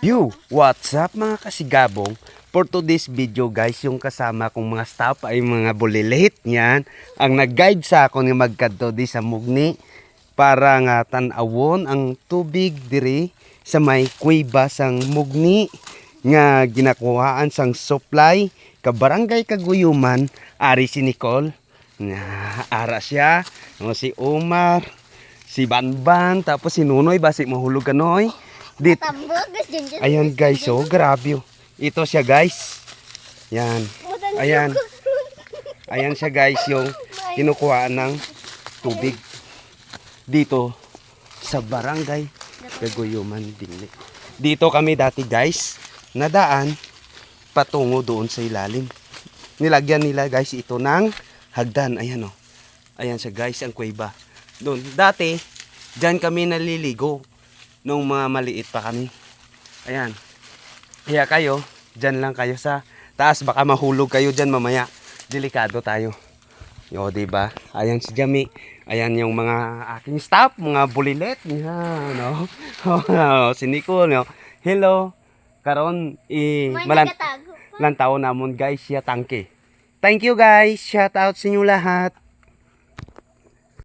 You, what's up mga kasigabong? For today's video guys, yung kasama kong mga staff ay mga bulilit yan. Ang nag-guide sa ako nga magkadto di sa Mugni para nga tan-awon ang tubig diri sa may kuiba sang Mugni nga ginakuhaan sang supply ka barangay Kaguyuman ari si Nicole nga ara siya no, si Omar si Banban tapos si Nunoy basi mahulog kanoy dit. Ayan guys, oh, grabe. oh. Ito siya guys. Yan. Ayan. Ayan siya guys, yung kinukuhaan ng tubig dito sa barangay Gaguyuman Dinli. Dito kami dati guys, nadaan patungo doon sa ilalim. Nilagyan nila guys ito ng hagdan. Ayan oh. Ayan siya guys, ang kuweba. Doon. Dati, dyan kami naliligo nung mga maliit pa kami. Ayan. Kaya kayo, dyan lang kayo sa taas. Baka mahulog kayo dyan mamaya. Delikado tayo. O, di ba? Ayan si Jami. Ayan yung mga aking staff, mga bulilet. Yan, no? si Nicole, no? Hello. Karon, i May malan lantaw namon guys siya tangke. Thank you guys. Shout out sa inyo lahat.